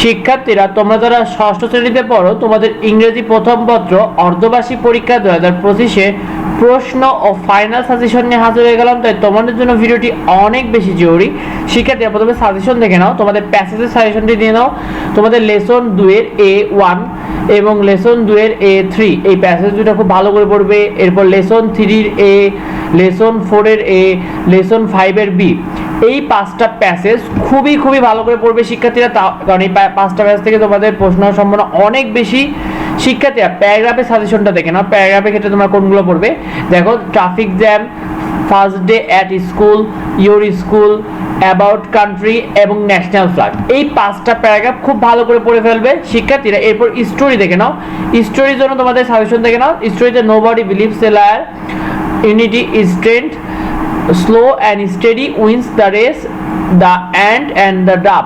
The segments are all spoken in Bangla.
শিক্ষার্থীরা, তোমরা যারা ষষ্ঠ শ্রেণীতে পড়ো, তোমাদের ইংরেজি প্রথম পত্র অর্ধবার্ষিক পরীক্ষা দু হাজার পঁচিশে প্রশ্ন ও ফাইনাল সাজেশন নিয়ে হাজির হয়ে গেলাম। তাই তোমাদের জন্য ভিডিওটি অনেক বেশি জরুরি। শিক্ষার্থীরা, প্রথমে সাজেশন দেখে নাও। তোমাদের প্যাসেজের সাজেশনটি দিয়ে নাও। তোমাদের লেসন দুয়ের এ ওয়ান এবং লেসন দুয়ের এ থ্রি এই প্যাসেজ দুটো খুব ভালো করে পড়বে। এরপর লেসন থ্রির এ লেসন ফোরের এ লেসন ফাইভের বি এই পাঁচটা প্যাসেজ খুবই খুবই ভালো করে পড়বে শিক্ষার্থীরা। কারণ এই পাঁচটা প্যাসেজ থেকে তোমাদের প্রশ্ন সম্ভাবনা অনেক বেশি শিক্ষার্থীরা। প্যারাগ্রাফের সাজেশনটা দেখে নাও। প্যারাগ্রাফের ক্ষেত্রে তোমরা কোনগুলো পড়বে? দেখো traffic jam first day at school your school about country এবং ন্যাশনাল ফ্ল্যাগ এই পাঁচটা প্যারাগ্রাফ খুব ভালো করে পড়ে ফেলবে শিক্ষার্থীরা। এরপর স্টোরি দেখে নাও। স্টোরির জন্য তোমাদের সাজেশন দেখে নাও। স্টোরিতে nobody believes a liar unity is strength slow and steady wins the race the ant and the dove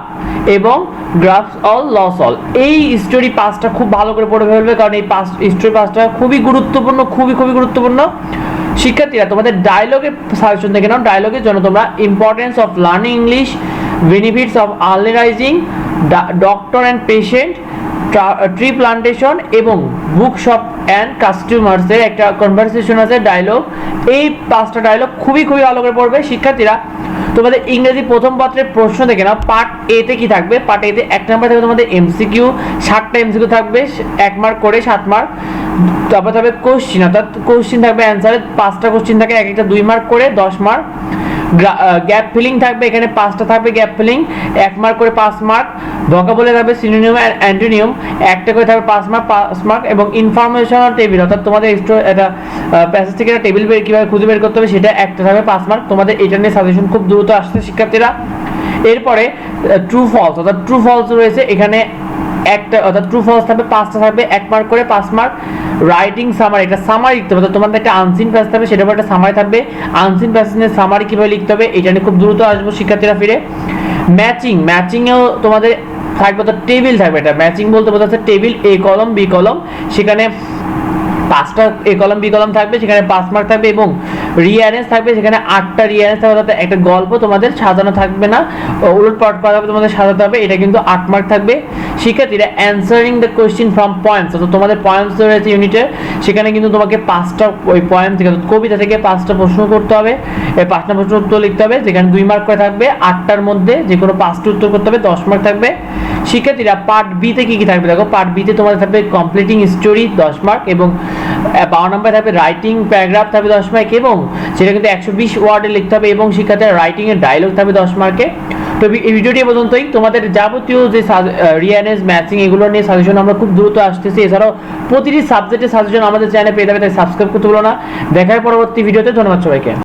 এবং গ্রাফস অল লস অল এই স্টোরি পাঁচটা খুব ভালো করে পড়ে ফেলবে, কারণ এই পাঁচ স্টোরি পাঁচটা খুবই গুরুত্বপূর্ণ, খুবই খুবই গুরুত্বপূর্ণ। শিক্ষার্থীরা, তোমাদের ডায়লগের সাজেশন দেখে নাও। ডায়লগের জন্য তোমরা importance of learning English benefits of early rising doctor and patient tree plantation এবং বুক শপ অ্যান্ড কাস্টমার্সের একটা কনভারসেশন আছে ডায়লগ এই পাঁচটা ডায়লগ খুবই খুবই ভালো করে পড়বে শিক্ষার্থীরা। তোমাদের ইংরেজি প্রথম পত্রের প্রশ্ন দেখে না পার্ট এতে কি থাকবে? পার্ট এতে এক নাম্বার থাকবে তোমাদের এমসিকিউ ষাটটা এমসিকিউ থাকবে, এক মার্ক করে সাত মার্ক তারপর থাকবে কোশ্চিন অর্থাৎ কোশ্চিন থাকবে অ্যান্সারে পাঁচটা কোশ্চিন থাকে, এক একটা দুই মার্ক করে দশ মার্ক গ্যাপ ফিলিং থাকবে, এখানে পাঁচটা থাকবে গ্যাপ ফিলিং এক মার্ক করে পাঁচ মার্ক ভোকাবুলে থাকবে সিনোনিয়াম অ্যান্টোনিয়াম একটা করে থাকবে পাঁচ মার্ক পাঁচ মার্ক এবং ইনফরমেশনাল টেবিল অর্থাৎ তোমাদের এটা প্যাসেজ থেকে টেবিল বের, কীভাবে খুঁজে বের করতে হবে, সেটা একটা থাকবে পাঁচ মার্ক তোমাদের এটা নিয়ে সাজেশন খুব দ্রুত আসছে শিক্ষার্থীরা। এরপরে ট্রু ফলস অর্থাৎ ট্রু ফলস রয়েছে, এখানে একটা, অর্থাৎ ট্রু ফলস থাকবে, পাঁচটা থাকবে, এক মার্ক করে পাঁচ মার্ক রাইটিং সামারি একটা সামারি লিখতে হবে। তোমাদের একটা আনসিন প্যাসেজ থাকবে, সেটার উপর একটা সামারি থাকবে। আনসিন প্যাসেজের সামারি কীভাবে লিখতে হবে, এটা নিয়ে খুব দ্রুত আসব শিক্ষার্থীরা ফিরে। ম্যাচিং ম্যাচিংয়েও তোমাদের থাকবে তো টেবিল থাকবে এটা। ম্যাচিং বলতে বোঝাচ্ছে টেবিল এ কলম বি কলম সেখানে পাঁচটা এ কলম, বি কলম থাকবে, সেখানে পাঁচ মার্ক থাকবে এবং রিয়ারেন্স থাকবে, সেখানে আটটা রিয়ারেন্স থাকবে, অর্থাৎ একটা গল্প তোমাদের সাজানো থাকবে না। উলট পাট করা হবে, তোমাদের সাজাতে হবে, এটা কিন্তু আট মার্ক থাকবে। শিক্ষার্থীরা answering the question from points অর্থাৎ তোমাদের পয়েন্টস রয়েছে ইউনিটের সেখানে কিন্তু তোমাকে পাঁচটা ওই পয়েন্ট থেকে কবিতা থেকে পাঁচটা প্রশ্ন করতে হবে। এই পাঁচটা প্রশ্ন উত্তর লিখতে হবে, যেখানে দুই মার্ক করে থাকবে, আটটার মধ্যে যে কোনো পাঁচটা উত্তর করতে হবে, দশ মার্ক থাকবে। শিক্ষার্থীরা পার্ট বিতে কি কি থাকবে? দেখো পার্ট বিতে তোমাদের থাকবে কমপ্লিটিং স্টোরি দশ মার্ক এবং বারো নম্বরে থাকবে রাইটিং প্যারাগ্রাফ থাকবে দশ মার্ক এবং সেটা কিন্তু একশো বিশ ওয়ার্ডে লিখতে হবে এবং শিক্ষার্থীরা রাইটিং এর ডায়লগ থাকবে দশ মার্কে তো এই ভিডিওটি পর্যন্তই। তোমাদের যাবতীয় যে রিয়ানেস ম্যাচিং এগুলো নিয়ে সাজেশন আমরা খুব দ্রুত আসতেছি। এছাড়াও প্রতিটি সাবজেক্টের সাজেশন আমাদের চ্যানেলে পেয়ে যাবে, তাই সাবস্ক্রাইব করতে ভুলো না। দেখার পরবর্তী ভিডিওতে ধন্যবাদ সবাইকে।